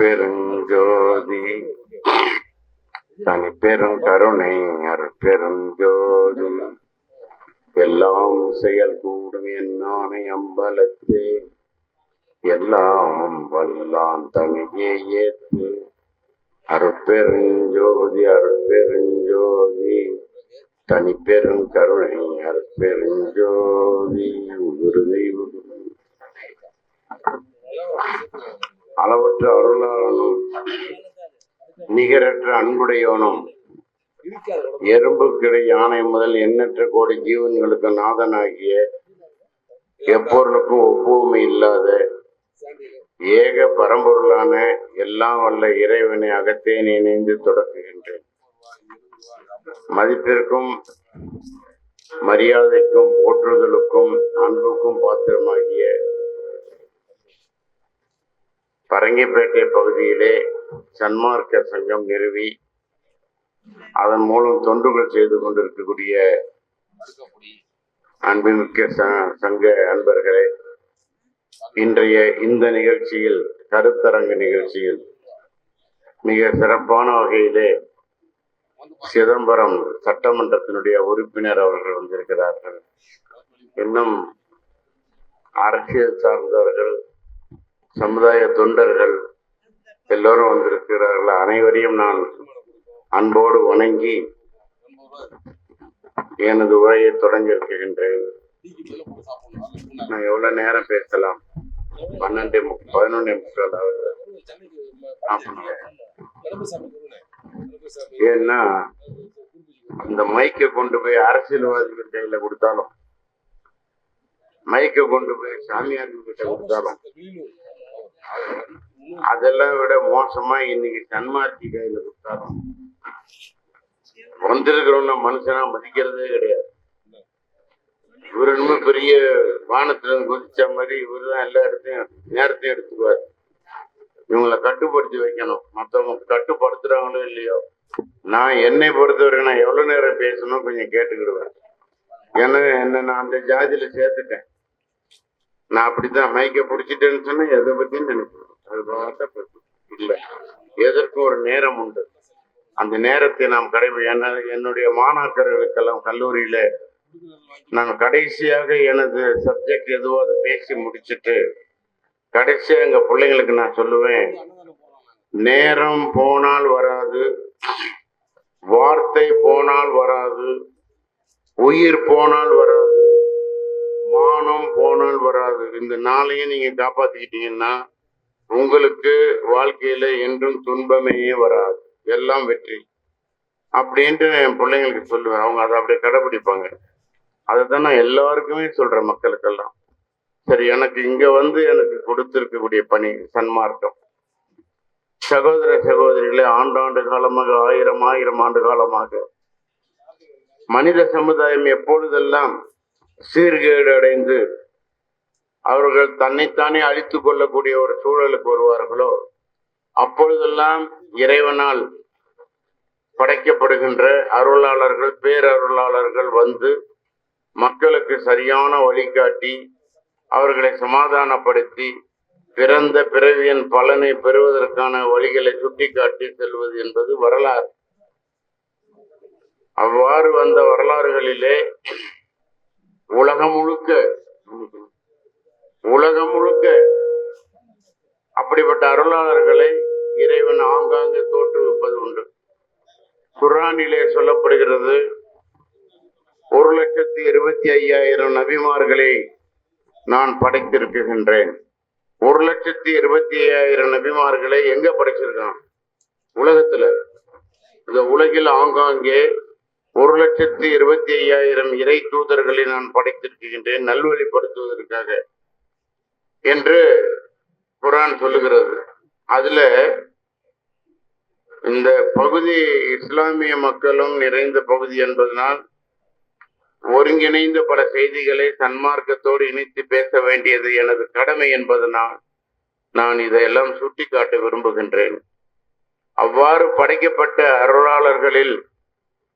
பெருஞ்சோதி. தனி பெரும் கருணை அருட்பெருஞ்சோதி எல்லாம் செயல் கூடும் என்னானை அம்பலத்தே. எல்லாம் வல்லான் தனியே ஏத்து. அருட்பெருஞ்சோதி அருட்பெருஞ்சோதி தனி பெரும் கருணை அருட்பெருஞ்சோதி you. அளவற்ற அருளாளனும் நிகரற்ற அன்புடையவனும் எறும்புக்கிடை யானை முதல் எண்ணற்ற கோடி ஜீவன்களுக்கு நாதனாகிய எப்பொருளுக்கும் ஒப்புமை இல்லாத ஏக பரம்பொருளான எல்லாம் வல்ல இறைவனை அகத்தே இணைந்து தொடங்குகின்றேன் மதிப்பிற்கும் மரியாதைக்கும் போற்றுதலுக்கும் அன்புக்கும் பாத்திரமாகிய பரங்கிப்பேட்டை பகுதியிலே சன்மார்க்க சங்கம் நிறுவி அதன் மூலம் தொண்டுகள் செய்து கொண்டிருக்கக்கூடிய அன்பின்மிக்க ச- சங்க அன்பர்களே இன்றைய இந்த நிகழ்ச்சியில் கருத்தரங்கு நிகழ்ச்சியில் மிக சிறப்பான வகையிலே சிதம்பரம் சட்டமன்றத்தினுடைய உறுப்பினர் அவர்கள் வந்திருக்கிறார்கள். இன்னும் அரசியல் சார்ந்தவர்கள் சமுதாய தொண்டர்கள் எல்லோரும் வந்திருக்கிறார்கள். அனைவரையும் நான் அன்போடு வணங்கி எனது உரையை தொடங்கியிருக்கின்றேன். நான் எவ்வளவு நேரம் பேசலாம்? பன்னெண்டே முக் பதினொன்னே முக்கால் ஆகுது. ஏன்னா அந்த மைக்கை கொண்டு போய் அரசியல்வாதிகள் கையில கொடுத்தாலும் மைக்கை கொண்டு போய் சாமியார்கள் கிட்ட கொடுத்தாலும் அதெல்லாம் விட மோசமா இன்னைக்கு தன்மார்த்தி கையில கொடுத்தாலும் வந்திருக்கிறவன மனுஷனா மதிக்கிறதே கிடையாது. இவர் இன்னும் பெரிய வானத்துல இருந்து குதிச்ச மாதிரி இவர் தான் எல்லா இடத்தையும் நேரத்தையும் எடுத்துக்குவார். இவங்களை கட்டுப்படுத்தி வைக்கணும். மற்றவங்க கட்டுப்படுத்துறாங்களோ இல்லையோ நான் என்னை பொறுத்தவரைக்கும் நான் எவ்வளவு நேரம் பேசணும் கொஞ்சம் கேட்டுக்கிடுவேன். ஏன்னா என்ன நான் அந்த ஜாதியில சேர்த்துட்டேன். நான் அப்படித்தான் மைக்க பிடிச்சிட்டேன்னு சொன்னா எதை பத்தியும் நினைக்கிறேன் அது பார்த்தா இல்ல. ஒரு நேரம் உண்டு. அந்த நேரத்தை நாம் கடைபி என்ன என்னுடைய மாணாக்கர்களுக்கெல்லாம் கல்லூரியில நான் கடைசியாக எனது சப்ஜெக்ட் எதுவோ அதை பேசி முடிச்சுட்டு கடைசியா எங்க பிள்ளைங்களுக்கு நான் சொல்லுவேன் நேரம் போனால் வராது வார்த்தை போனால் வராது உயிர் போனால் வராது மானம் போனால் வராது. இந்த நாளையும் நீங்க காப்பாத்திக்கிட்டீங்கன்னா உங்களுக்கு வாழ்க்கையில என்றும் துன்பமே வராது. எல்லாம் வெற்றி. அப்படின்ட்டு என் பிள்ளைங்களுக்கு சொல்லுவேன். அவங்க அதை அப்படியே கடைபிடிப்பாங்க. அதை தான் நான் எல்லாருக்குமே சொல்றேன் மக்களுக்கெல்லாம். சரி எனக்கு இங்க வந்து எனக்கு கொடுத்திருக்கக்கூடிய பணி சன்மார்க்கம். சகோதர சகோதரிகளே ஆண்டாண்டு காலமாக ஆயிரம் ஆயிரம் ஆண்டு காலமாக மனித சமுதாயம் எப்பொழுதெல்லாம் சீர்கேடு அடைந்து அவர்கள் தன்னைத்தானே அழித்துக் கொள்ளக்கூடிய ஒரு சூழலுக்கு வருவார்களோ அப்பொழுதெல்லாம் இறைவனால் படைக்கப்படுகின்ற அருளாளர்கள் பேரருளாளர்கள் வந்து மக்களுக்கு சரியான வழிகாட்டி அவர்களை சமாதானப்படுத்தி பிறந்த பிறவியின் பலனை பெறுவதற்கான வழிகளை சுட்டிக்காட்டி செல்வது என்பது வரலாறு. அவ்வாறு வந்த வரலாறுகளிலே உலகம் முழுக்க உலகம் முழுக்க அப்படிப்பட்ட அருளாளர்களை இறைவன் ஆங்காங்கே தோற்றுவிப்பது உண்டு. குரானிலே சொல்லப்படுகிறது ஒரு லட்சத்தி இருபத்தி ஐயாயிரம் நபிமார்களை நான் படைத்திருக்கின்றேன். ஒரு லட்சத்தி இருபத்தி ஐயாயிரம் நபிமார்களை எங்க படைச்சிருக்கான்? உலகத்துல. இந்த உலகில் ஆங்காங்கே ஒரு லட்சத்தி இருபத்தி ஐயாயிரம் இறை தூதர்களை நான் படைத்திருக்கின்றேன் நல்வழிப்படுத்துவதற்காக என்று குரான் சொல்லுகிறது. அதுல இந்த பகுதி இஸ்லாமிய மக்களும் நிறைந்த பகுதி என்பதனால் ஒருங்கிணைந்த பல செய்திகளை சன்மார்க்கத்தோடு இணைத்து பேச வேண்டியது எனது கடமை என்பதனால் நான் இதையெல்லாம் சுட்டிக்காட்ட விரும்புகின்றேன். அவ்வாறு படைக்கப்பட்ட அருளாளர்களில்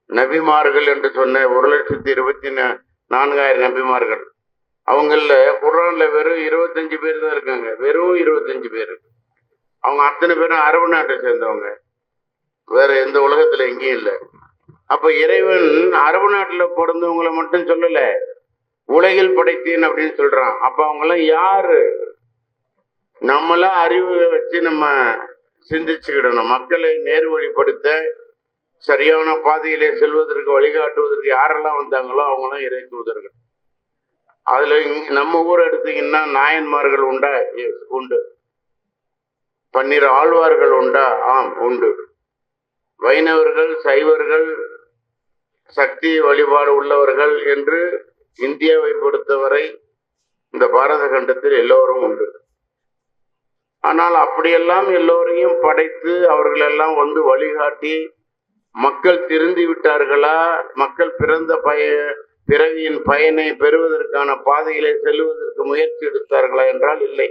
நபிமார்கள் என்று சொன்ன ஒரு லட்சத்தி இருபத்தி நான்காயிரம் நபிமார்கள். அவங்கள குரான்ல வெறும் இருபத்தஞ்சு பேர் தான் இருக்காங்க. வெறும் இருபத்தஞ்சு பேர். அவங்க அத்தனை பேரும் அரபு நாட்டை சேர்ந்தவங்க. வேற எந்த உலகத்துல எங்கேயும் இல்லை. அப்ப இறைவன் அரபு நாட்டுல பிறந்தவங்களை மட்டும் சொல்லல. உலகில் படைத்தேன் அப்படின்னு சொல்றான். அப்ப அவங்களாம் யாரு? நம்மளாம் அறிவு வச்சு நம்ம சிந்திச்சுக்கிடணும். மக்களை நேர்வழிப்படுத்த சரியான பாதையிலே செல்வதற்கு வழிகாட்டுவதற்கு யாரெல்லாம் வந்தாங்களோ அவங்களாம் இறை தூதர்கள். அதுல நம்ம ஊர் எடுத்தீங்கன்னா நாயன்மார்கள் உண்டா? உண்டு. பன்னிரு ஆழ்வார்கள் உண்டா? ஆம் உண்டு. வைணவர்கள் சைவர்கள் சக்தி வழிபாடு உள்ளவர்கள் என்று இந்தியாவை பொறுத்தவரை இந்த பாரத கண்டத்தில் எல்லோரும் உண்டு. ஆனால் அப்படியெல்லாம் எல்லோரையும் படைத்து அவர்களெல்லாம் வந்து வழிகாட்டி மக்கள் திருந்தி விட்டார்களா? மக்கள் பிறந்த பய பிறவியின் பயனை பெறுவதற்கான பாதையிலே செல்வதற்கு முயற்சி எடுத்தார்களா என்றால் இல்லை.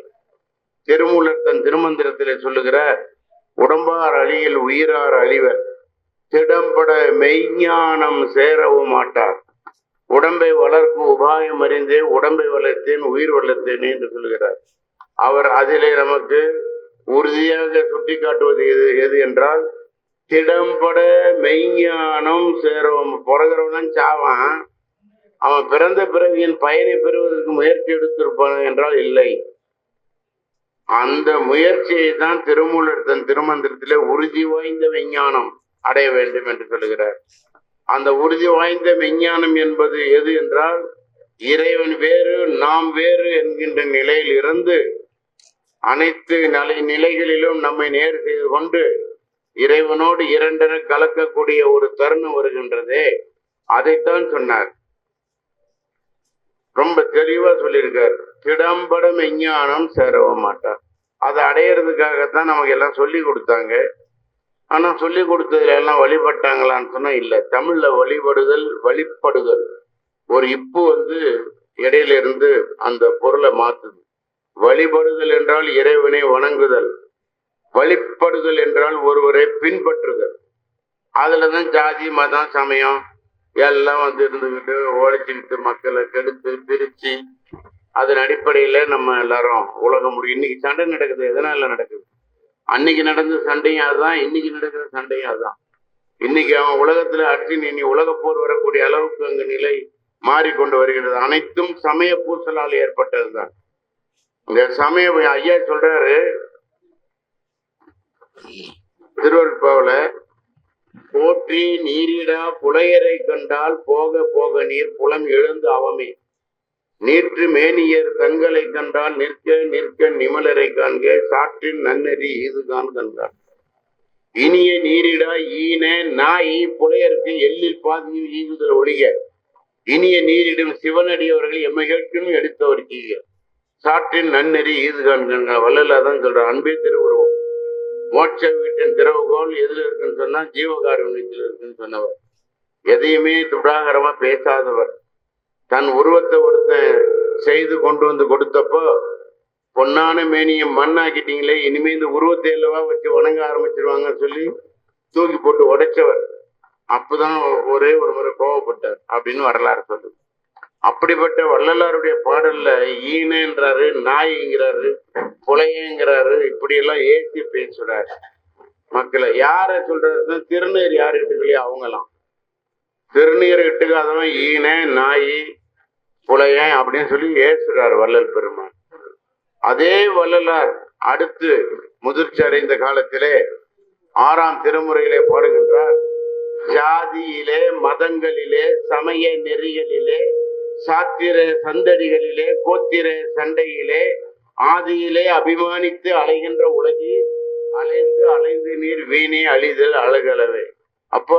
திருமூலர் தன் திருமந்திரத்திலே சொல்லுகிறார் உடம்பார் அழியில் உயிரார் அழிவர் திடம்பட மெய்ஞானம் சேரவும் மாட்டார். உடம்பை வளர்க்கும் உபாயம் அறிந்தே உடம்பை வளர்த்தேன் உயிர் வளர்த்தேன் என்று சொல்கிறார் அவர் அதிலே நமக்கு உறுதியாக சுட்டிக்காட்டுவது எது எது என்றால் திடம்பட மெய்ஞானம் சேருவோம் பிறகுறவன் சாவான். அவன் பிறந்த பிறவியின் பயனை பெறுவதற்கு முயற்சி எடுத்திருப்பான் என்றால் இல்லை. அந்த முயற்சியை தான் திருமூலர் தன் திருமந்திரத்திலே உறுதி வாய்ந்த விஞ்ஞானம் அடைய வேண்டும் என்று சொல்லுகிறார். அந்த உறுதி வாய்ந்த விஞ்ஞானம் என்பது எது என்றால் இறைவன் வேறு நாம் வேறு என்கின்ற நிலையில் இருந்து அனைத்து நிலை நிலைகளிலும் நம்மை நேர் செய்து கொண்டு இறைவனோடு இரண்டென கலக்கக்கூடிய ஒரு தருணம் வருகின்றதே அதைத்தான் சொன்னார். ரொம்ப தெளிவா சொல்லியிருக்கார். திடம்பட மெஞ்ஞானம் சேரவ மாட்டார் அதை அடையிறதுக்காகத்தான் நமக்கு எல்லாம் சொல்லி கொடுத்தாங்க. ஆனா சொல்லி கொடுத்ததுல எல்லாம் வழிபட்டாங்களான்னு சொன்னா இல்ல. தமிழ்ல வழிபடுதல் வழிபடுதல். ஒரு இப்பு வந்து இடையில இருந்து அந்த பொருளை மாத்துது. வழிபடுதல் என்றால் இறைவனை வணங்குதல். வழிபடுதல் என்றால் ஒருவரை பின்பற்றுதல். அதுலதான் ஜாதி மதம் சமயம் எல்லாம் வந்து இருந்துகிட்டு உழைச்சிக்கிட்டு மக்களை கெடுத்து பிரிச்சு அதன் அடிப்படையில நம்ம எல்லாரும் உலகம் முடியும் இன்னைக்கு சண்டை நடக்குது. எதனால நடக்குது? அன்னைக்கு நடந்த சண்டையும் அதுதான் இன்னைக்கு நடக்கிற சண்டையும் அதுதான். இன்னைக்கு அவன் உலகத்துல அடிச்சு நீ உலக போர் வரக்கூடிய அளவுக்கு அங்கு நிலை மாறிக்கொண்டு வருகிறது. அனைத்தும் சமய பூசலால் ஏற்பட்டதுதான். இந்த சமய ஐயா சொல்றாரு திருவருட்பாவுல போற்றி நீரிடா புலையரை கண்டால் போக போக நீர் புலம் எழுந்து அவமே. நீற்று மேனியர் தங்களை கண்டால் நிற்க நிற்க நிமலரை காண்க சாற்றின் நன்னெறி இதுதான் கண்டார். இனிய நீரிடா ஈன நாய் புலையருக்கு எல்லில் பாதியும் ஈவுதல் ஒழிக. இனிய நீரிடும் சிவனடியவர்கள் எம்மைகட்கும் எடுத்தவர் கீழ. சாற்றின் நன்னெறி ஈது காண்க வள்ளலாதான் சொல்ற அன்பே திருவுருவம். மோட்ச வீட்டின் திறவுகோல் எதுல இருக்குன்னு சொன்னா ஜீவகாருண்யத்தில் இருக்குன்னு சொன்னவர். எதையுமே துடாகரமா பேசாதவர். தன் உருவத்தை ஒருத்தன் செய்து கொண்டு வந்து கொடுத்தப்போ பொன்னான மேனியை மண்ணாக்கிட்டீங்களே இனிமே இந்த உருவத்தை அல்லவா வச்சு வணங்க ஆரம்பிச்சிருவாங்கன்னு சொல்லி தூக்கி போட்டு உடைச்சவர். அப்பதான் ஒரே ஒரு முறை கோவப்பட்டார் அப்படின்னு வரலாறு சொல்லுது. அப்படிப்பட்ட வள்ளலாருடைய பாடல்ல ஈனன்றாரு நாய்ங்கிறாரு புலையங்கிறாரு இப்படி எல்லாம் ஏற்றி பேசுறாரு மக்களை யார சொல்றது திருநீர் யாரு இட்டுக்கலையோ அவங்கலாம். திருநீர் இட்டுக்காதவன் ஈன நாய் புலையன் அப்படின்னு சொல்லி ஏசுறாரு வள்ளல் பெருமான். அதே வள்ளலார் அடுத்து முதிர்ச்சி அடைந்த காலத்திலே ஆறாம் திருமுறையிலே பாடுகின்றார் ஜாதியிலே மதங்களிலே சமய நெறிகளிலே சாத்திர சந்தடிகளிலே கோத்திர சண்டையிலே ஆதியிலே அபிமானித்து அலைகின்ற உலகில் அலைந்து அலைந்து நீர் வீணே அழிதல் அழகலவே. அப்போ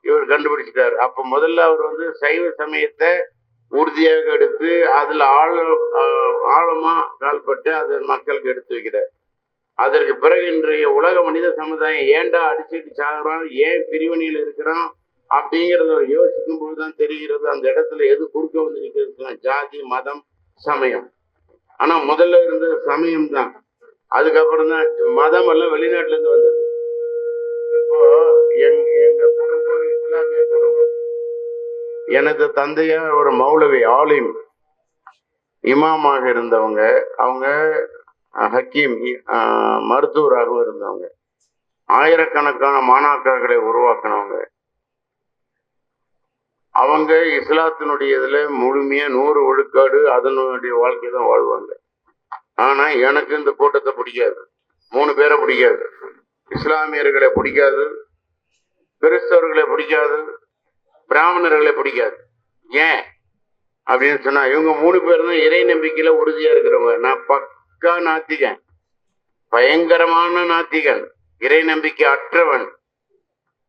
இவர் கண்டுபிடிச்சிட்டார். அப்ப முதல்ல அவர் வந்து சைவ சமயத்தை உறுதியாக எடுத்து அதுல ஆழ ஆழமா கால்பட்டு அதை மக்களுக்கு எடுத்து வைக்கிறார். அதற்கு பிறகு இன்றைய உலக மனித சமுதாயம் ஏன்டா அடிச்சுட்டு சாகுறான்? ஏன் பிரிவினையில் இருக்கிறான்? அப்படிங்கிறத யோசிக்கும் போதுதான் தெரிகிறது அந்த இடத்துல எது குறுக்க வந்து நிற்கிறதுனா ஜாதி மதம் சமயம். ஆனா முதல்ல இருந்தது சமயம் தான் அதுக்கப்புறம் தான் மதம் எல்லாம் வெளிநாட்டுல இருந்து வந்தது. இப்போ எங் எங்க குடும்பம் இஸ்லாமிய குடும்பம். எனது தந்தையார் ஒரு மௌலவி ஆலிம். இமாமாக இருந்தவங்க. அவங்க ஹக்கீம் மருத்துவராகவும் இருந்தவங்க. ஆயிரக்கணக்கான மாணாக்கர்களை உருவாக்குனவங்க. அவங்க இஸ்லாத்தினுடைய இதில் முழுமையாக நூறு ஒழுக்காடு அதனுடைய வாழ்க்கை தான் வாழ்வாங்க. ஆனால் எனக்கு இந்த கூட்டத்தை பிடிக்காது. மூணு பேரை பிடிக்காது. இஸ்லாமியர்களை பிடிக்காது. கிறிஸ்தவர்களை பிடிக்காது. பிராமணர்களை பிடிக்காது. ஏன்? அப்படின்னு சொன்னா இவங்க மூணு பேர் தான் இறை நம்பிக்கையில உறுதியா இருக்கிறவங்க. நான் பக்கா நாத்திகன். பயங்கரமான நாத்திகன். இறை நம்பிக்கை அற்றவன்.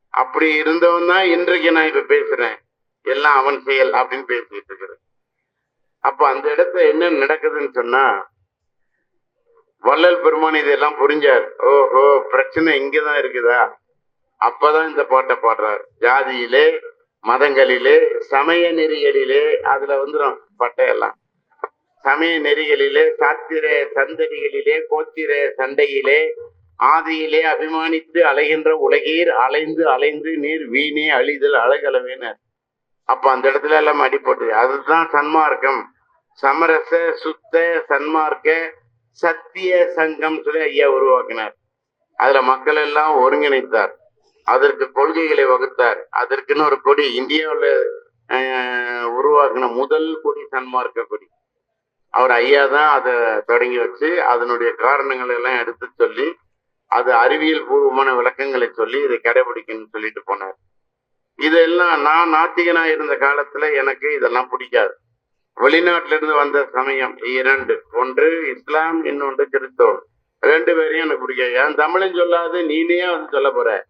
அப்படி இருந்தவன் தான் இன்றைக்கு நான் இப்ப பேசுறேன். எல்லாம் அவன் செயல் அப்படின்னு பேசிட்டு இருக்கிறது. அப்ப அந்த இடத்துல என்ன நடக்குதுன்னு சொன்னா வள்ளல் பெருமான் இதெல்லாம் புரிஞ்சார். ஓஹோ பிரச்சனை இங்கதான் இருக்குதா? அப்பதான் இந்த பாட்டை பாடுறார். ஜாதியிலே மதங்களிலே சமய நெறிகளிலே அதுல வந்துடும் பட்டையெல்லாம். சமய நெறிகளிலே சாத்திர சந்தடிகளிலே கோத்திர சண்டையிலே ஆதியிலே அபிமானித்து அலைகின்ற உலகீர் அலைந்து அலைந்து நீர் வீணே அழிதல் அழகலவேனர். அப்ப அந்த இடத்துல எல்லாம் அடிபட்டு அதுதான் சன்மார்க்கம். சமரச சுத்த சன்மார்க்க சத்திய சங்கம் சொல்லி ஐயா உருவாக்கினார். அதுல மக்கள் எல்லாம் ஒருங்கிணைத்தார் அதற்கு கொள்கைகளை வகுத்தார். அதற்குன்னு ஒரு கொடி இந்தியாவில் உருவாக்கின முதல் கொடி சன்மார்க்க கொடி. அவர் ஐயா தான் அதை தொடங்கி வச்சு அதனுடைய காரணங்களை எல்லாம் எடுத்து சொல்லி அது அறிவியல் பூர்வமான விளக்கங்களை சொல்லி இதை கடைபிடிக்கணும்னு சொல்லிட்டு போனார். இதெல்லாம் நான் நாத்திகனா இருந்த காலத்துல எனக்கு இதெல்லாம் பிடிக்காது. வெளிநாட்டில இருந்து வந்த சமயம் இரண்டு. ஒன்று இஸ்லாம் இன்னொன்று கிறிஸ்தவம். ரெண்டு பேரையும் எனக்கு பிடிக்காது. என் தமிழும் சொல்லாது நீனே வந்து சொல்ல போற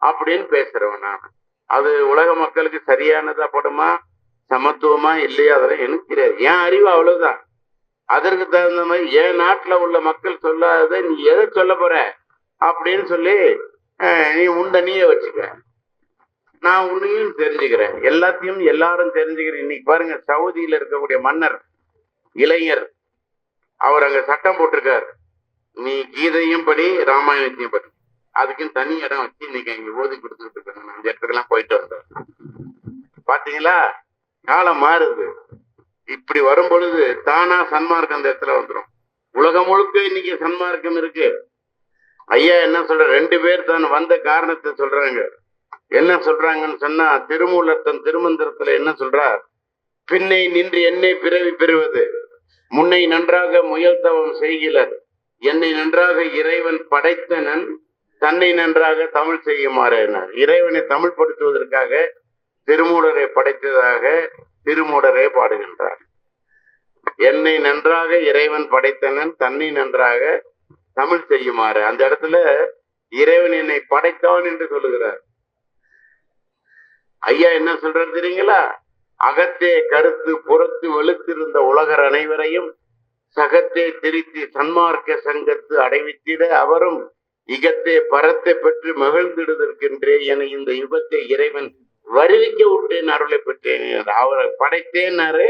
அப்படின்னு பேசுறவன் நான். அது உலக மக்களுக்கு சரியானதா படுமா சமத்துவமா இல்லையா அதெல்லாம் எனக்கு தெரியாது. என் அறிவு அவ்வளவுதான். அதற்கு தகுந்த மாதிரி என் நாட்டுல உள்ள மக்கள் சொல்லாத நீ எதை சொல்ல போற அப்படின்னு சொல்லி நீ உண்ட நீயே வச்சுக்க. நான் உன்னையும் தெரிஞ்சுக்கிறேன். எல்லாத்தையும் எல்லாரும் தெரிஞ்சுக்கிறேன். இன்னைக்கு பாருங்க சவுதியில இருக்கக்கூடிய மன்னர் இளைஞர் அவர் அங்க சட்டம் போட்டிருக்காரு. நீ கீதையும் படி ராமாயணத்தையும் படி. அதுக்குன்னு தனி இடம் வச்சு இன்னைக்கு அங்க ஓதி கொடுத்துட்டு இருக்காங்க. நான் அந்த இடத்துக்கெல்லாம் போயிட்டு வந்தேன். பாத்தீங்களா? காலம் மாறுது. இப்படி வரும் பொழுது தானா சன்மார்க்கம் அந்த இடத்துல வந்துடும் உலகம் முழுக்க இன்னைக்கு சன்மார்க்கம் இருக்கு. ஐயா என்ன சொல்ற? ரெண்டு பேர் தான் வந்த காரணத்தை சொல்றாங்க. என்ன சொல்றாங்கன்னு சொன்னா திருமூலர் தன் திருமந்திரத்துல என்ன சொல்றார்? பின்னை நின்று என்னை பிறவி பெறுவது. முன்னை நன்றாக முயல் தவம் செய்கிறர் என்னை நன்றாக இறைவன் படைத்தனன். தன்னை நன்றாக தமிழ் செய்யுமாறு இறைவனை தமிழ் படுத்துவதற்காக திருமூலரை படைத்ததாக திருமூலரே பாடுகின்றார். என்னை நன்றாக இறைவன் படைத்தனன். தன்னை நன்றாக தமிழ் செய்யுமாறு. அந்த இடத்துல இறைவன் என்னை படைத்தான் என்று சொல்லுகிறார். ஐயா என்ன சொல்றாரு தெரியுங்களா? அகத்தே கருத்து புறத்து வெளுத்திருந்த உலகர் அனைவரையும் சகத்தே திருத்தி சன்மார்க்க சங்கத்து அடைவித்திட அவரும் இகத்தே பரத்தை பெற்று மகிழ்ந்திடுதற்கென்றே என இந்த யுகத்தை இறைவன் வருவிக்க விட்டேன் அருளை பெற்றேன். அவரை படைத்தேன்னாரு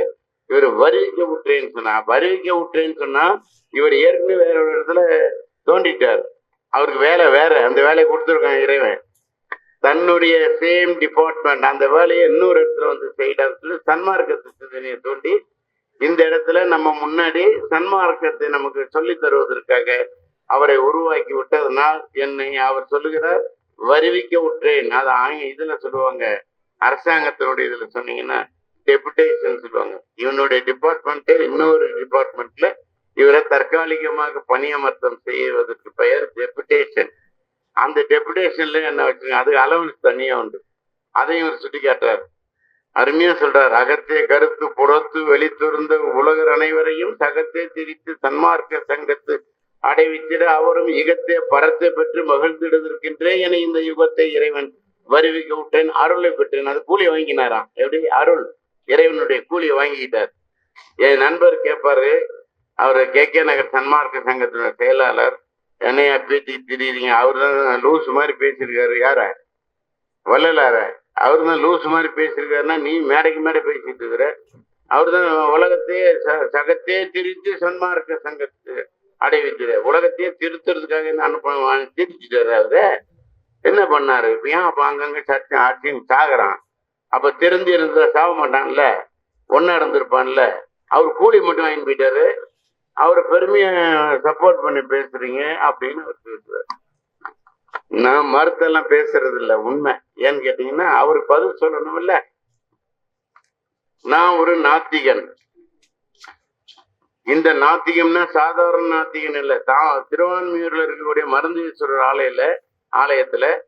இவர் வருவிக்க விட்டேன்னு சொன்னா வருவிக்க விட்டேன்னு சொன்னா இவர் ஏற்கனவே வேற ஒரு இடத்துல தோண்டிட்டார். அவருக்கு வேலை வேற அந்த வேலையை கொடுத்துருக்கான் இறைவன். தன்னுடைய சேம் டிபார்ட்மெண்ட் அந்த வேலையை இன்னொரு இடத்துல வந்து செய்யறதுல சன்மார்க்கத்து சிந்தனையை தோண்டி இந்த இடத்துல நம்ம முன்னாடி சன்மார்க்கத்தை நமக்கு சொல்லி தருவதற்காக அவரை உருவாக்கி விட்டதனால் என்னை அவர் சொல்லுகிறார் வருவிக்க விட்டேன் அது ஆங்க இதுல சொல்லுவாங்க. அரசாங்கத்தினுடைய இதுல சொன்னீங்கன்னா டெபுடேஷன் சொல்லுவாங்க. இவனுடைய டிபார்ட்மெண்ட்டே இன்னொரு டிபார்ட்மெண்ட்ல இவரை தற்காலிகமாக பணியமர்த்தம் செய்வதற்கு பெயர் டெபுடேஷன் அந்த டெபுடேஷன்ல என்ன வச்சுருங்க அது அலவன்ஸ் தனியா உண்டு. அதையும் இவர் சுட்டி காட்டார் அருமையா சொல்றார் அகத்தே கருத்து புறத்து வெளித்துறந்த உலகர் அனைவரையும் சகத்தே திரித்து சன்மார்க்க சங்கத்து அடைவித்திட அவரும் இகத்தே பரத்தை பெற்று மகிழ்ந்திடுதற்கின்றே என இந்த யுகத்தை இறைவன் வருவிக்க விட்டேன் அருளை பெற்றேன். அது கூலி வாங்கினாராம். எப்படி? அருள். இறைவனுடைய கூலியை வாங்கிக்கிட்டார். என் நண்பர் கேட்பாரு அவர் கே கே நகர் சன்மார்க்க சங்கத்தினுடைய செயலாளர். என்னையா பேட்டி திடீர்னு? அவர் தான் லூஸ் மாதிரி பேசியிருக்காரு. யார? வள்ளலார? அவர் தான் லூஸ் மாதிரி பேசியிருக்காருன்னா நீ மேடைக்கு மேடை பேசிட்டு இருக்கிற? அவர் தான் உலகத்தையே ச- சகத்தையே திரித்து சன்மார்க்க சங்கத்து அடைவித்தார் உலகத்தையே திருத்துறதுக்காக என்ன அனுப்ப திருச்சிட்டாரு அவரு. என்ன பண்ணாரு? ஏன் அப்ப அங்கங்க சத்தியம் ஆட்சின்னு சாகுறான். அப்ப திறந்து இருந்தா சாக மாட்டான்ல? ஒன்னா இருந்திருப்பான்ல? அவர் கூலி மட்டும் வாங்கி போயிட்டாரு. அவர் பெருமைய சப்போர்ட் பண்ணி பேசுறீங்க அப்படின்னு அவர் பேசுவார். நான் மறுத்தெல்லாம் பேசுறது இல்ல உண்மை. ஏன்னு கேட்டீங்கன்னா அவருக்கு பதில் சொல்லணும் இல்ல. நான் ஒரு நாத்திகன். இந்த நாத்திகம்னா சாதாரண நாத்திகன் இல்ல. தான் திருவான்மையூர்ல இருக்கக்கூடிய மருந்தீஸ்வரர் ஆலயில ஆலயத்துல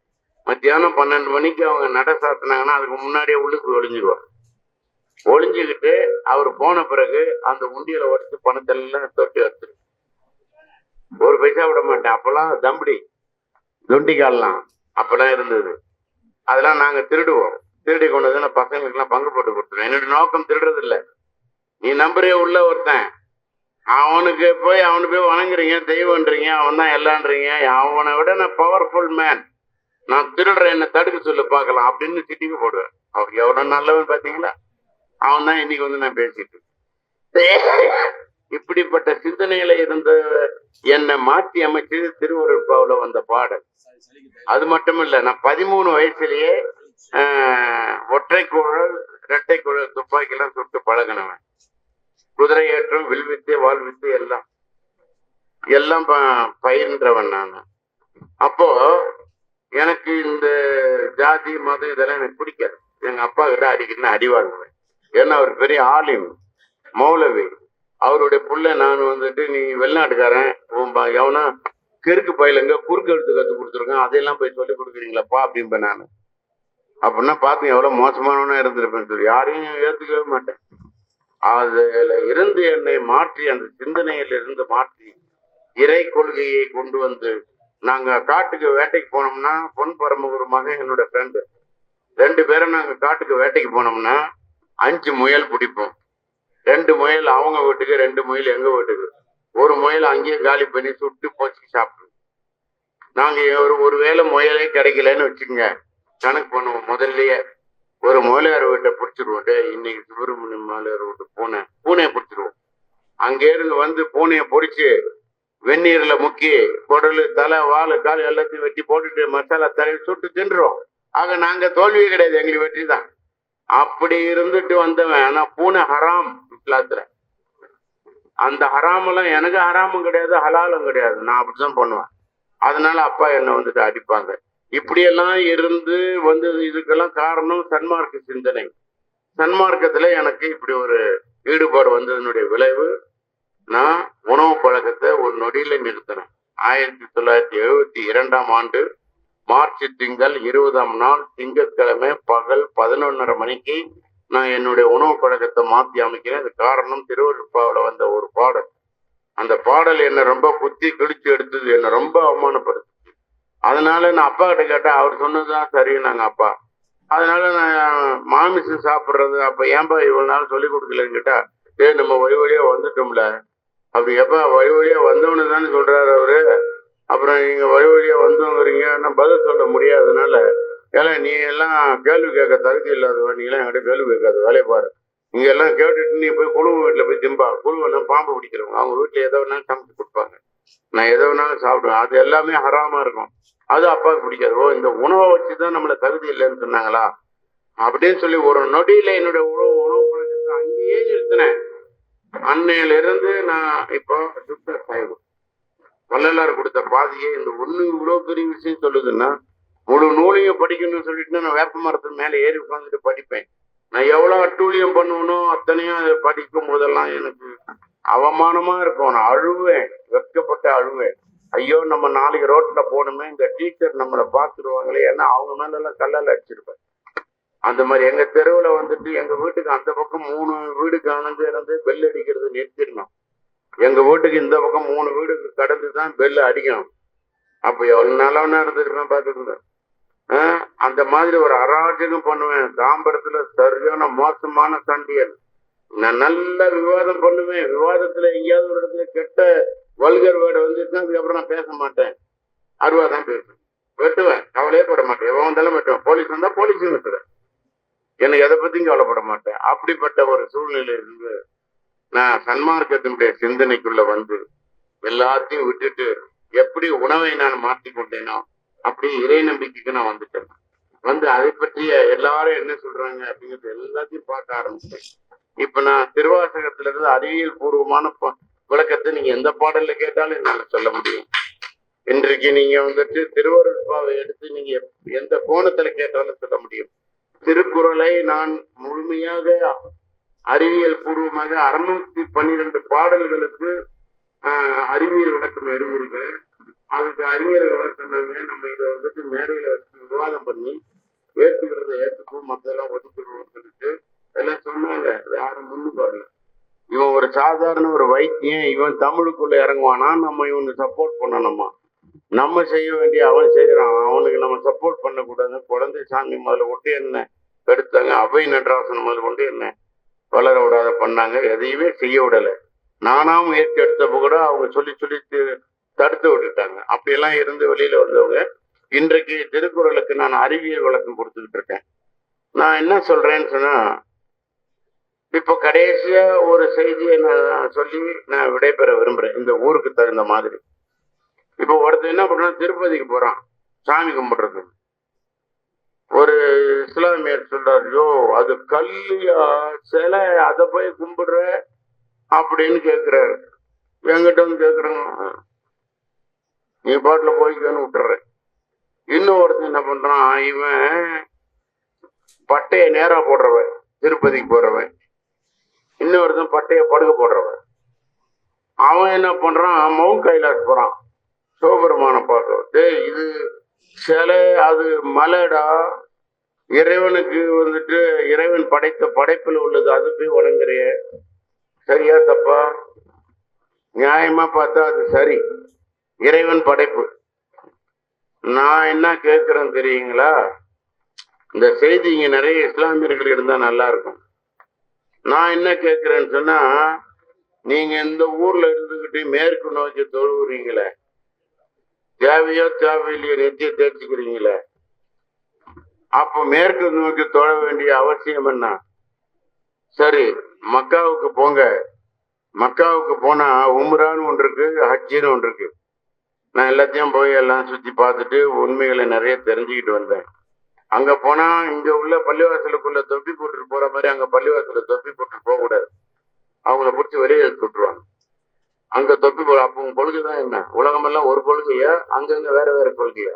மத்தியானம் பன்னெண்டு மணிக்கு அவங்க நட சாத்தினாங்கன்னா அதுக்கு முன்னாடியே உள்ளுக்கு ஒளிஞ்சிருவாங்க. ஒளிஞ்சுக்கிட்டு அவர் போன பிறகு அந்த உண்டியில உடச்சு பணத்தெல்லாம் தொட்டி எடுத்துரு ஒரு பைசா விட மாட்டேன். அப்பெல்லாம் தம்படி துண்டிக்கால்லாம் அப்பெல்லாம் இருந்தது. அதெல்லாம் நாங்க திருடுவோம். திருடி கொண்டது நான் பசங்களுக்கெல்லாம் பங்கு போட்டு கொடுத்துருவேன். என்னோட நோக்கம் திருடுறது இல்ல நீ நம்பரே உள்ள ஒருத்தன். அவனுக்கு போய் அவனு போய் வணங்குறீங்க தெய்வம்ன்றீங்க அவன் தான் எல்லான்றீங்க. அவனை விட நான் பவர்ஃபுல் மேன் நான் திருடுற என்ன தடுக்க சொல்லு பார்க்கலாம் அப்படின்னு திட்டிக்கு போடுவேன். அவர் எவ்வளோ நல்லவன் பாத்தீங்களா அவன் தான் இன்னைக்கு வந்து நான் பேசிட்டு இப்படிப்பட்ட சிந்தனையில இருந்த என்னை மாற்றி அமைச்சது திருவருட்பாவுல வந்த பாடல். அது மட்டும் இல்லை நான் பதிமூணு வயசுலயே ஒற்றை குழல் இரட்டை குழல் துப்பாக்கிலாம் சுட்டு பழகினவன். குதிரை ஏற்றம் வில்வித்து வாழ்வித்து எல்லாம். எல்லாம் ப- பயின்றவன் நான். அப்போ எனக்கு இந்த ஜாதி மதம் இதெல்லாம் எனக்கு பிடிக்காது. எங்க அப்பா கிட்ட அடிக்கடி நான் அடி வாங்குவேன். ஏன்னா அவர் பெரிய ஆலிம் மௌலவி. அவருடைய புள்ள நான் வந்துட்டு நீ வெளிநாட்டுக்காரன் எவனா கெருக்கு பயிலுங்க குறுக்கு எழுத்து கத்து கொடுத்துருக்கேன் அதையெல்லாம் போய் சொல்லி கொடுக்குறீங்களாப்பா அப்படிம்பேன் நான். அப்படின்னா பார்த்து எவ்வளவு மோசமானவனா இருந்திருப்பேன் சொல்லி யாரையும் ஏத்துக்கவே மாட்டேன். அதுல இருந்து என்னை மாற்றி அந்த சிந்தனையில இருந்து மாற்றி இறை கொள்கையை கொண்டு வந்து நாங்க காட்டுக்கு வேட்டைக்கு போனோம்னா பொன் பரமகுரு மகன் என்னோட ஃப்ரெண்டு ரெண்டு பேரும் நாங்க காட்டுக்கு வேட்டைக்கு போனோம்னா அஞ்சு முயல் பிடிப்போம். ரெண்டு முயல் அவங்க வீட்டுக்கு ரெண்டு முயல் எங்க வீட்டுக்கு. ஒரு முயல் அங்கேயே காலி பண்ணி சுட்டு போச்சு சாப்பிடுவோம் நாங்க ஒரு ஒரு வேளை முயலே கிடைக்கலன்னு வச்சுக்கோங்க. கணக்கு பண்ணுவோம். முதல்லயே ஒரு முயலார் வீட்டை பிடிச்சிருவோம். டே இன்னைக்கு சுப்பிரமணியம் மாலையார் வீட்டு பூனை பூனையை பிடிச்சிருவோம். அங்கே இருந்து வந்து பூனையை பிடிச்சி வெந்நீர்ல முக்கி குடல் தலை வால் கால் எல்லாத்தையும் வெட்டி போட்டுட்டு மசாலா தலை சுட்டு தின்றுவோம். ஆக நாங்க தோல்வியே கிடையாது. எங்களுக்கு வெற்றி தான். அப்படி இருந்துட்டு வந்தவன் ஆனா பூனை ஹராம் இஸ்லாத்துல அந்த ஹராம் எல்லாம் எனக்கு ஹராமும் கிடையாது ஹலாலும் கிடையாது. நான் அப்படிதான் பண்ணுவேன். அதனால அப்பா என்னை வந்துட்டு அடிப்பாங்க. இப்படியெல்லாம் இருந்து வந்து இதுக்கெல்லாம் காரணம் சன்மார்க்க சிந்தனை. சன்மார்க்கத்துல எனக்கு இப்படி ஒரு ஈடுபாடு வந்ததனுடைய விளைவு நான் உணவு பழக்கத்தை ஒரு நொடியில நிறுத்தினேன். ஆயிரத்தி தொள்ளாயிரத்தி எழுபத்தி இரண்டாம் ஆண்டு மார்ச் திங்கள் இருபதாம் நாள் திங்கட்கிழமை பகல் பதினொன்னரை மணிக்கு நான் என்னுடைய உணவு பழக்கத்தை மாற்றி அமைக்கிறேன். அது காரணம் திருவள்ளுப்பாவில் வந்த ஒரு பாடல். அந்த பாடல் என்னை ரொம்ப குத்தி கிழிச்சு எடுத்தது என்னை ரொம்ப அவமானப்படுத்துச்சு. அதனால நான் அப்பா கிட்ட கேட்டேன் அவர் சொன்னதுதான் சரின்னாங்க அப்பா. அதனால நான் மாமிசம் சாப்பிட்றது அப்போ ஏன்பா இவ்வளோ நாள் சொல்லி கொடுக்கலன்னு கேட்டா ஏ நம்ம வழி வழியாக வந்துட்டோம்ல. அப்படி எப்பா வழி வழியாக வந்தவனு தானே சொல்கிறாரு அவரு. அப்புறம் நீங்கள் வழி வழியாக வந்தவங்கிறீங்க நான் பதில் சொல்ல முடியாதனால ஏன்னா நீ எல்லாம் கேள்வி கேட்க தகுதி இல்லாதவன் நீ எல்லாம் என்கிட்ட கேள்வி கேட்காத வேலையை பாரு. இங்கே எல்லாம் கேட்டுட்டு நீ போய் குழுவ வீட்டில் போய் திம்பா. குழுவெல்லாம் பாம்பு பிடிக்கிறவங்க. அவங்க வீட்டில் எதை வேணாலும் சமைச்சு கொடுப்பாங்க. நான் எதை வேணாலும் சாப்பிடுவேன். அது எல்லாமே ஹராமா இருக்கும். அது அப்பாவுக்கு பிடிக்காது. ஓ இந்த உணவை வச்சு தான் நம்மளை தகுதி இல்லைன்னு சொன்னாங்களா? அப்படின்னு சொல்லி ஒரு நொடியில என்னுடைய உணவு உணவு பழக்கத்தை அங்கேயே நிறுத்தினேன். அன்னையிலிருந்து நான் இப்போ சுத்த சாய்வு வள்ளலார் கொடுத்த பாதையே இந்த ஒண்ணு இவ்வளவு பெரிய விஷயம் சொல்லுதுன்னா முழு நூலையும் படிக்கணும்னு சொல்லிட்டு நான் வேப்ப மரத்து மேல ஏறி உட்காந்துட்டு படிப்பேன். நான் எவ்வளவு அட்டூழியம் பண்ணுவேனோ அத்தனையும் அதை படிக்கும் போதெல்லாம் எனக்கு அவமானமா இருக்கும். நான் அழுவேன் வெட்கப்பட்டு அழுவேன். ஐயோ நம்ம நாளைக்கு ரோட்ல போகணுமே இந்த டீச்சர் நம்மளை பார்த்துருவாங்களே ஏன்னா அவங்க மேல எல்லாம் கல்லால் அடிச்சிருப்பேன் அந்த மாதிரி எங்க தெருவுல வந்துட்டு எங்க வீட்டுக்கு அந்த பக்கம் மூணு வீடு காணந்து இருந்து பெல் அடிக்கிறது நிறுத்திடணும். எங்க வீட்டுக்கு இந்த பக்கம் மூணு வீடு கடந்து தான் பெல் அடிக்கணும். அப்ப எவ்வளவு நல்லவனா இருந்திருப்பேன் பாத்துக்கோங்க அந்த மாதிரி ஒரு அராஜகம் பண்ணுவேன். தாம்பரத்துல சரியான மோசமான சண்டியல். நான் நல்ல விவாதம் பண்ணுவேன். விவாதத்துல எங்கேயாவது ஒரு இடத்துல கெட்ட வல்கர் வேர்டு வந்துச்சுன்னா அதுக்கப்புறம் நான் பேச மாட்டேன். அருவா தான் பேசுவேன். வெட்டுவேன். கவலையே பட மாட்டேன். எவன் வந்தாலும் வெட்டுவேன். போலீஸ் வந்தா போலீஸும் வெட்டுவேன். எனக்கு எதை பத்தியும் கவலைப்பட மாட்டேன். அப்படிப்பட்ட ஒரு சூழ்நிலை இருந்து நான் சன்மார்க்கத்தினுடைய சிந்தனைக்குள்ள வந்து எல்லாத்தையும் விட்டுட்டு எப்படி உணவை நான் மாற்றிக் கொண்டேனோ அப்படி இறை நம்பிக்கைக்கு நான் வந்துட்டேன். வந்து அதை பற்றிய எல்லாரும் என்ன சொல்றாங்க அப்படிங்கிறது எல்லாத்தையும் பார்க்க ஆரம்பிச்சேன். இப்ப நான் திருவாசகத்துல இருந்து அறிவியல் பூர்வமான விளக்கத்தை நீங்க எந்த பாடல்ல கேட்டாலும் என்னால சொல்ல முடியும். இன்றைக்கு நீங்க வந்துட்டு திருவருட்பாவை எடுத்து நீங்க எந்த கோணத்துல கேட்டாலும் சொல்ல முடியும். திருக்குறளை நான் முழுமையாக அறிவியல் பூர்வமாக அறுநூத்தி பன்னிரண்டு பாடல்களுக்கு அறிவியல் விளக்கம் எழுதியிருக்கேன் அதுக்கு அறிவியல் விளக்கம் நம்ம இதை வந்துட்டு மேடையில வச்சு விவாதம் பண்ணி ஏற்றுக்கிறத ஏற்றுக்கும் மத்தெல்லாம் ஒதுக்கிடுவோம் சொல்லிட்டு எல்லாம் சொன்னாங்க. யாரும் முன்னுக்கு வரல. இவன் ஒரு சாதாரண ஒரு வைத்தியன் இவன் தமிழுக்குள்ள இறங்குவானா? நம்ம இவனுக்கு சப்போர்ட் பண்ணணுமா? நம்ம செய்ய வேண்டிய அவன் செய்யறான் அவனுக்கு நம்ம சப்போர்ட் பண்ணக்கூடாது குழந்தை சாமி முதல்ல கொண்டு என்ன? எடுத்தாங்க அவை நடராசன் முதல்ல கொண்டு என்ன? வளர விடாத பண்ணாங்க. எதையுமே செய்ய விடலை. நானா முயற்சி எடுத்தப்ப கூட அவங்க சொல்லி சொல்லி தடுத்து விட்டுட்டாங்க. அப்படியெல்லாம் இருந்து வெளியில வந்தவங்க இன்றைக்கு திருக்குறளுக்கு நான் அறிவியல் விளக்கம் கொடுத்துக்கிட்டு இருக்கேன். நான் என்ன சொல்றேன்னு சொன்னா இப்போ கடைசியா ஒரு செய்தியை நான் சொல்லி நான் விடைபெற விரும்புறேன். இந்த ஊருக்கு தகுந்த மாதிரி. இப்போ ஒருத்தர் என்ன பண்றான்? திருப்பதிக்கு போறான். சாமி கும்பிடுறது ஒரு இஸ்லாமியர் சொல்றாரு யோ அது கல்லியா சிலை அதை போய் கும்பிடுற? அப்படின்னு கேக்குறாரு. என்கிட்ட வந்து கேக்குறாங்க நீ பாட்டுல போய்க்கன்னு விட்டுற. இன்னும் ஒருத்தன் என்ன பண்றான் இவன் பட்டைய நேரா போடுறவன் திருப்பதிக்கு போறவன். இன்னொருத்தன் பட்டைய படுக்க போடுறவன். அவன் என்ன பண்றான் மவுண்ட் கைலாஷ் போறான். சிவபெருமான பார்க்க. டேய் இது சிலை அது மலைடா இறைவனுக்கு வந்துட்டு இறைவன் படைத்த படைப்புல உள்ளது அது போய் வணங்குறிய சரியா தப்பா? நியாயமா பார்த்தா அது சரி. இறைவன் படைப்பு. நான் என்ன கேட்கிறேன் தெரியுங்களா? இந்த செய்தி இங்க நிறைய இஸ்லாமியர்கள் இருந்தா நல்லா இருக்கும். நான் என்ன கேட்கிறேன்னு சொன்னா நீங்க இந்த ஊர்ல இருந்துகிட்டு மேற்கு நோக்கி தொழுவுறீங்களே தேவையோ தேவையில்லையோ நெத்திய தேய்ச்சிக்கிறீங்களே அப்ப மேற்கு நோக்கி தொழ வேண்டிய அவசியம் என்ன? சரி மக்காவுக்கு போங்க. மக்காவுக்கு போனா உம்ரான்னு ஒன்று இருக்கு ஹஜ்ஜின்னு ஒன்று இருக்கு. நான் எல்லாத்தையும் போய் எல்லாம் சுத்தி பார்த்துட்டு உண்மைகளை நிறைய தெரிஞ்சுக்கிட்டு வந்தேன். அங்க போனா இங்க உள்ள பள்ளிவாசலுக்குள்ள தொப்பி போட்டுட்டு போற மாதிரி அங்க பள்ளிவாசல தொப்பி போட்டுட்டு போக கூடாது அவங்கள பிடிச்சி வெளியே எடுத்து விட்டுருவாங்க. அங்க தொப்பி போ அப்போ பொழுதுதான் கொள்கைதான் என்ன? உலகமெல்லாம் ஒரு கொள்கையா? அங்கங்க வேற வேற கொள்கையா?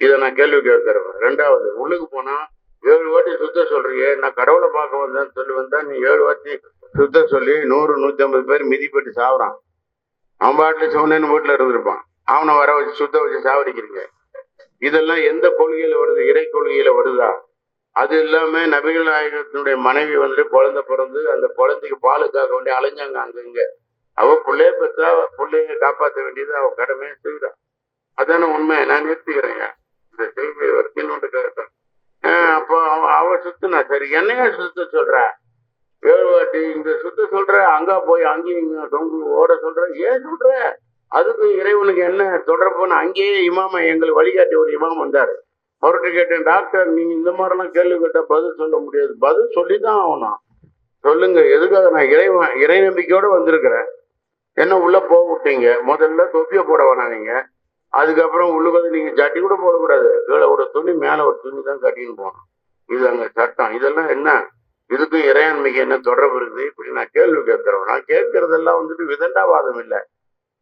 இதை நான் கேள்வி கேட்கிறேன். ரெண்டாவது உள்ளுக்கு போனா ஏழு வாட்டி சுத்த சொல்றியே நான் கடவுளை பார்க்க வந்தேன்னு சொல்லி வந்தா நீ ஏழு வாட்டி சுத்த சொல்லி நூறு நூத்தி ஐம்பது பேர் மிதிப்பட்டு சாவறான். அவன் பாட்டுல சொன்னேன்னு வீட்டுல இருந்திருப்பான். அவனை வர வச்சு சுத்த வச்சு சாவடிக்கிறீங்க. இதெல்லாம் எந்த கொள்கையில வருது? இறை கொள்கையில வருதா? அது இல்லாம நபிகள் நாயகத்தினுடைய மனைவி வந்துட்டு குழந்தை பிறந்து அந்த குழந்தைக்கு பாலுக்காக வேண்டி அலைஞ்சாங்க அங்கங்க அவ பிள்ளைய பெற்றா பிள்ளைய காப்பாற்ற வேண்டியது அவ கடமையை செய்யறா அதான உண்மை. நான் நிறுத்திக்கிறேங்க இந்த செய்தி வரைக்கும் கேட்டேன். அப்போ அவ அவ சுத்துனா? சரி என்னைய சுத்த சொல்ற? ஏழு வாட்டி இங்க சுத்த சொல்ற அங்க போய் அங்கேயும் தொங்கு ஓட சொல்ற. ஏன் சொல்ற? அதுக்கு இறைவனுக்கு என்ன தொடர்புன்னு அங்கேயே இமாம எங்களுக்கு வழிகாட்டி ஒரு இமாம் வந்தார். அவர்கிட்ட கேட்டேன் டாக்டர் நீங்க இந்த மாதிரிலாம் கேள்வி கேட்டா பதில் சொல்ல முடியாது. பதில் சொல்லி தான் ஆகணும். சொல்லுங்க எதுக்காக நான் இறைவன் இறை நம்பிக்கையோட வந்திருக்கிறேன்? என்ன உள்ள போக விட்டீங்க? முதல்ல தொப்பியை போட வேணாம் நீங்க. அதுக்கப்புறம் உள்ளுக்கு வந்து நீங்க ஜட்டி கூட போடக்கூடாது. கீழே ஒரு துணி மேல ஒரு துணி தான் கட்டின்னு போகணும். இது அங்க சட்டம். இதெல்லாம் என்ன? இதுக்கும் இறையாண்மைக்கு என்ன தொடர்பு இருக்குது? இப்படி நான் கேள்வி கேட்கிறேன். நான் கேட்கறதெல்லாம் வந்துட்டு விதண்டாவாதம் இல்லை.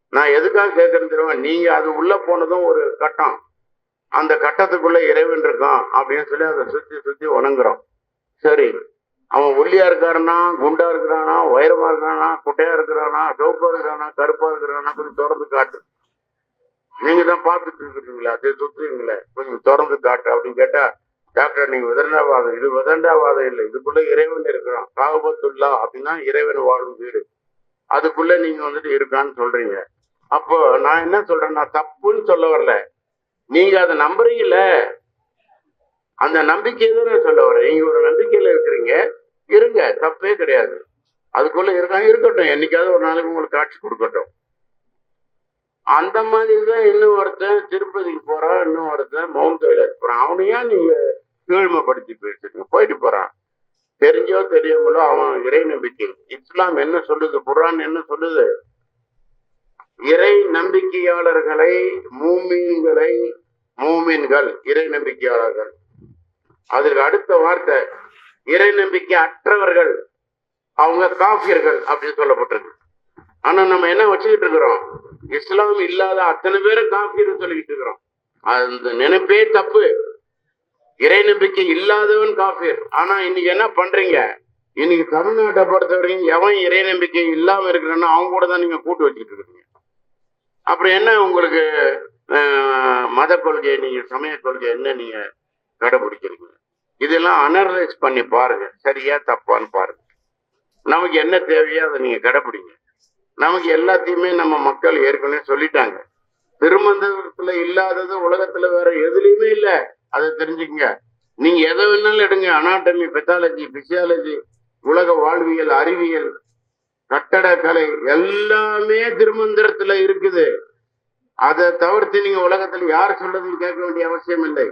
நான் எதுக்காக கேட்கறேன்னு தெரியுமா? நீங்க அது உள்ள போனதும் ஒரு கட்டம். அந்த கட்டத்துக்குள்ள இறைவன் இருக்கான் அப்படின்னு சொல்லி அதை சுத்தி சுத்தி வணங்குறோம். சரி. அவன் ஒல்லியா இருக்காருன்னா குண்டா இருக்கிறானா உயரமா இருக்கிறானா குட்டையா இருக்கிறானா சிவப்பா இருக்கிறானா கருப்பா இருக்கிறானா கொஞ்சம் திறந்து காட்டு. நீங்க தான் பார்த்துட்டு இருக்கிறீங்களா? அதை சுத்துறீங்களே? கொஞ்சம் திறந்து காட்டு அப்படின்னு கேட்டா டாக்டர் நீங்க விதண்டாவாதம். இது விதண்டாவாதம் இல்லை. இதுக்குள்ள இறைவன் இருக்கிறான். காகபத்துல்லா அப்படின்னா இறைவன் வாழும் வீடு. அதுக்குள்ள நீங்க வந்துட்டு இருக்கான்னு சொல்றீங்க. அப்போ நான் என்ன சொல்றேன் நான் தப்புன்னு சொல்ல வரல. நீங்க அதை நம்புறீங்கல்ல? அந்த நம்பிக்கையை தான் சொல்ல வரேன். நீங்க ஒரு நம்பிக்கையில இருக்கிறீங்க. இருங்க தப்பே கிடையாது. அதுக்குள்ள இருக்காங்க இருக்கட்டும். என்னைக்காவது ஒரு நாளைக்கு உங்களுக்கு காட்சி கொடுக்கட்டும். அந்த மாதிரி தான் இன்னும் ஒருத்தன் திருப்பதிக்கு போறான் இன்னும் ஒருத்தன் மவுண்ட் கைலாஸ் போறான். அவனையா நீங்க கீழ்மைப்படுத்தி பேசுறீங்க? போயிட்டு போறான். தெரிஞ்சோ தெரியாமலோ அவன் இறை நம்பிக்கை. இஸ்லாம் என்ன சொல்லுது? குர்ஆன் என்ன சொல்லுது? இறை நம்பிக்கையாளர்களை மூமீன்களை மூமீன்கள் இறை நம்பிக்கையாளர்கள். அதற்கு அடுத்த வார்த்தை. இறை நம்பிக்கை அற்றவர்கள் அவங்க காஃபியர்கள் அப்படின்னு சொல்லப்பட்டிருக்கு. ஆனா நம்ம என்ன வச்சுக்கிட்டு இருக்கிறோம்? இஸ்லாம் இல்லாத அத்தனை பேரும் காஃபியர்னு சொல்லிக்கிட்டு இருக்கிறோம். அந்த நினைப்பே தப்பு. இறை நம்பிக்கை இல்லாதவன் காஃபியர். ஆனா இன்னைக்கு என்ன பண்றீங்க? இன்னைக்கு தமிழ்நாட்டை பொறுத்த வரைக்கும் எவன் இறை நம்பிக்கை இல்லாம இருக்கிறானோ அவங்க கூட தான் நீங்க கூட்டு வச்சுட்டு இருக்கீங்க. அப்புறம் என்ன உங்களுக்கு மத கொள்கை நீங்க சமய கொள்கை என்ன நீங்க கடைபிடிக்கிறீங்க? இதெல்லாம் அனலைஸ் பண்ணி பாருங்க. சரியா தப்பான்னு பாருங்க. நமக்கு என்ன தேவையோ அதை நீங்க கடைபிடிங்க நமக்கு எல்லாத்தையுமே நம்ம மக்கள் ஏற்கனவே சொல்லிட்டாங்க. திருமந்தத்துல இல்லாதது உலகத்துல வேற எதுலையுமே இல்லை. அதை தெரிஞ்சுக்கங்க. நீங்க எதை வேணாலும் எடுங்க. அனாட்டமி பெத்தாலஜி பிசியாலஜி உலக வாழ்வியல் அறிவியல் கட்டடக்கலை எல்லாமே திருமந்திரத்துல இருக்குது. அதை தவிர்த்து நீங்க உலகத்துல யார் சொல்றதுன்னு கேட்க வேண்டிய அவசியம் இல்லை.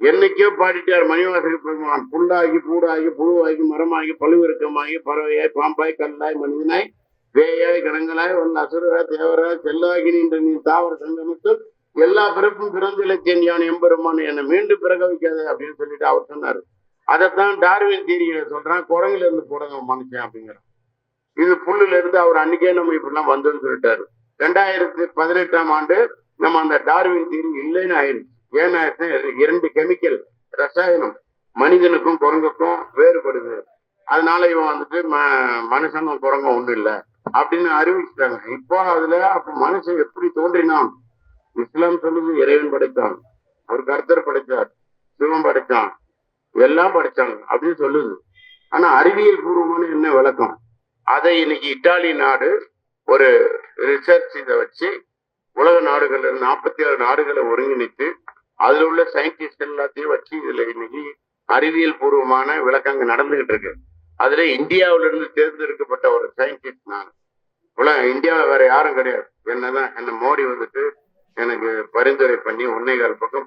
என்னைக்கோ பாடிட்டார் மணிவாசக பெருமான். புல்லாகி பூடாகி புழுவாகி மரமாகி பழுவிருக்கமாகி பறவையாய் பாம்பாய் கல்லாய் மனிதனாய் வேயாய் கணங்களாய் வந்த அசுரரா தேவரா செல்லாகி நின்ற நீ தாவர சங்கமத்தில் எல்லா பிறப்பும் பிறந்த இலக்கியன் யான் எம்பெருமான் என்னை மீண்டும் பிறக வைக்காது அப்படின்னு சொல்லிட்டு அவர் சொன்னாரு. அதைத்தான் டார்வின் தீரியில சொல்றான் குரங்குல இருந்து போடுங்க மனுஷன் அப்படிங்கிறான். இது புல்லுல இருந்து அவர் அன்னைக்கே நம்ம இப்படிலாம் வந்தோம்னு சொல்லிட்டாரு. ரெண்டாயிரத்தி பதினெட்டாம் ஆண்டு நம்ம அந்த டார்வின் தீரி இல்லைன்னு ஆயிடுச்சு ஏன்னா இரண்டு கெமிக்கல் ரசாயனம் மனிதனுக்கும் குரங்குக்கும் வேறுபடுது. அதனால இவன் வந்துட்டு ம- மனுஷனும் குரங்கும் ஒண்ணும் இல்லை அப்படின்னு அறிவிச்சிட்டாங்க. இப்போ அதுல அப்ப மனுஷன் எப்படி தோன்றினான்? இஸ்லாம் சொல்லுது இறைவன் படைத்தான். அவர் கர்த்தர் படைத்தார் சிவம் படைத்தான். எல்லாம் படைச்சாங்க அப்படின்னு சொல்லுது. ஆனா அறிவியல் பூர்வமான என்ன விளக்கம்? அதை இன்னைக்கு இத்தாலி நாடு ஒரு ரிசர்ச் இதை வச்சு உலக நாடுகள்ல நாற்பத்தி ஆறு நாடுகளை ஒருங்கிணைத்து அதுல உள்ள சயின்டிஸ்ட் எல்லாத்தையும் வச்சு இதுல இன்னைக்கு அறிவியல் பூர்வமான விளக்கங்க நடந்துகிட்டு இருக்கு. அதுல இந்தியாவில இருந்து தேர்ந்தெடுக்கப்பட்ட ஒரு சயின்டிஸ்ட் நான். உலக இந்தியாவில் வேற யாரும் கிடையாது. என்னதான் என்ன மோடி வந்துட்டு எனக்கு பரிந்துரை பண்ணி ஒன்னே கால் பக்கம்